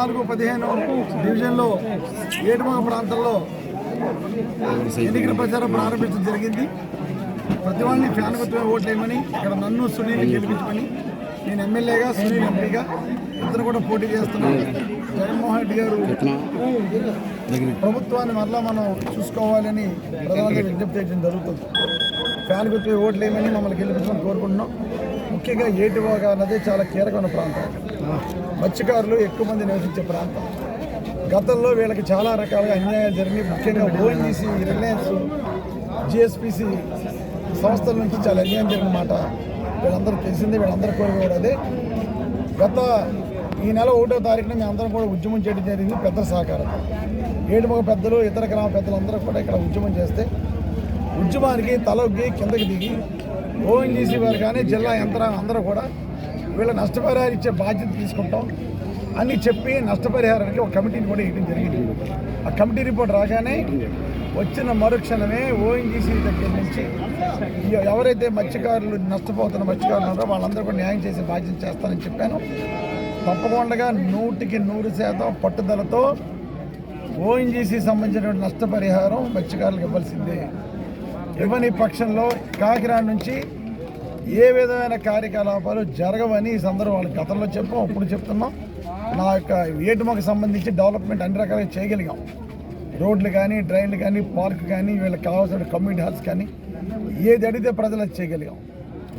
పద్నాలుగు పదిహేను డివిజన్లో ఏటుమగ ప్రాంతంలో ఎన్నికల ప్రచారం ప్రారంభించడం జరిగింది. ప్రతి వాళ్ళని ఫ్యాన్ గుర్తుగా ఓట్లేయమని ఇక్కడ నన్ను సునీల్ గెలిపించమని నేను ఎమ్మెల్యేగా సునీల్ ఎంపీగా ఇద్దరు కూడా పోటీ చేస్తున్నాను జగన్మోహన్ రెడ్డి గారు ప్రభుత్వాన్ని మరలా మనం చూసుకోవాలని ప్రధానంగా విజ్ఞప్తి చేయడం జరుగుతుంది. ఫ్యాన్ గుర్తు ఓట్లేయమని మమ్మల్ని గెలిపించమని కోరుకుంటున్నాం. ముఖ్యంగా ఏటివాగా అన్నది చాలా కీలకమైన ప్రాంతం. మత్స్యకారులు ఎక్కువ మంది నివసించే ప్రాంతం. గతంలో వీళ్ళకి చాలా రకాలుగా అన్యాయాలు జరిగి ముఖ్యంగా ఓఎన్జీసీ రిలయన్స్ జిఎస్పిసి సంస్థల నుంచి చాలా అన్యాయం జరిగిన మాట వీళ్ళందరూ తెలిసిందే వీళ్ళందరూ కోరుకోవడం అదే. గత ఈ నెల ఒకటో తారీఖున మేము అందరం కూడా ఉద్యమం చేయడం జరిగింది పెద్ద సహకారం ఏడుమగ పెద్దలు ఇతర గ్రామ పెద్దలు అందరూ కూడా ఇక్కడ ఉద్యమం చేస్తే ఉద్యమానికి తలొగ్గి కిందకి దిగి ఓఎన్జీసీ వారు కానీ జిల్లా యంత్రాంగం అందరూ కూడా వీళ్ళ నష్టపరిహారం ఇచ్చే బాధ్యత తీసుకుంటాం అని చెప్పి నష్టపరిహారానికి ఒక కమిటీని కూడా ఇవ్వడం జరిగింది. ఆ కమిటీ రిపోర్ట్ రాగానే వచ్చిన మరుక్షణమే ఓఎన్జీసీ దగ్గర నుంచి ఎవరైతే మత్స్యకారులు నష్టపోతున్న మత్స్యకారులు ఉన్నారో వాళ్ళందరూ కూడా న్యాయం చేసే బాధ్యత చేస్తానని చెప్పాను. తప్పకుండా నూటికి నూరు శాతం పట్టుదలతో ఓఎన్జీసీ సంబంధించినటువంటి నష్టపరిహారం మత్స్యకారులకు ఇవ్వాల్సిందే. ఇవ్వని పక్షంలో కాకినాడ నుంచి ఏ విధమైన కార్యకలాపాలు జరగవని ఈ సందర్భం గతంలో చెప్పాం ఇప్పుడు చెప్తున్నాం. నా యొక్క ఏటుమకు సంబంధించి డెవలప్మెంట్ అన్ని రకాలుగా చేయగలిగాం. రోడ్లు కానీ డ్రైన్లు కానీ పార్క్ కానీ వీళ్ళకి కావాల్సిన కమ్యూనిటీ హాల్స్ కానీ ఏది అడిగితే ప్రజలు చేయగలిగాం.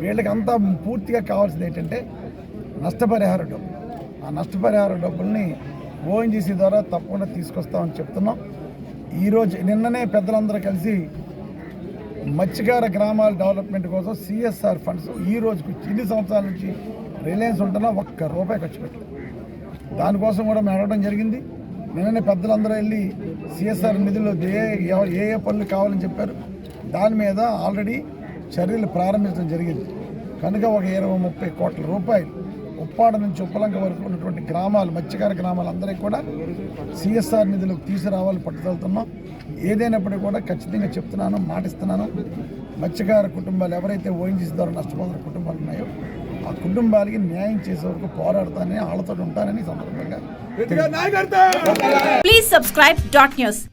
వీళ్ళకి అంతా పూర్తిగా కావాల్సింది ఏంటంటే నష్టపరిహార డబ్బు ఆ నష్టపరిహార డబ్బుల్ని ఓఎన్జీసీ ద్వారా తప్పకుండా తీసుకొస్తామని చెప్తున్నాం. ఈరోజు నిన్ననే పెద్దలందరూ కలిసి మత్స్యకార గ్రామాల డెవలప్మెంట్ కోసం సిఎస్ఆర్ ఫండ్స్ ఈ రోజుకి ఇన్ని సంవత్సరాల నుంచి రిలయన్స్ ఉంటున్నా ఒక్క రూపాయి ఖర్చు పెట్టలేదు. దానికోసం కూడా మేము అడగడం జరిగింది. నిన్ననే పెద్దలందరూ వెళ్ళి సిఎస్ఆర్ నిధుల్లో ఏ ఏ ఏ పనులు కావాలని చెప్పారు. దాని మీద ఆల్రెడీ చర్యలు ప్రారంభించడం జరిగింది. కనుక ఒక ఇరవై ముప్పై కోట్ల రూపాయలు ఉప్పాడ నుంచి ఉప్పలంక వరకు ఉన్నటువంటి గ్రామాలు మత్స్యకార గ్రామాలందరికీ కూడా సిఎస్ఆర్ నిధులకు తీసుకురావాలి పట్టుదలుతున్నాం ఏదైనప్పటికీ కూడా ఖచ్చితంగా చెప్తున్నాను మాటిస్తున్నాను. మత్స్యకార కుటుంబాలు ఎవరైతే ఓఎన్జీసీ ద్వారా నష్టపోతున్న కుటుంబాలు ఉన్నాయో ఆ కుటుంబాలకి న్యాయం చేసే వరకు పోరాడతానని వాళ్ళతో ఉంటానని సందర్భంగా news.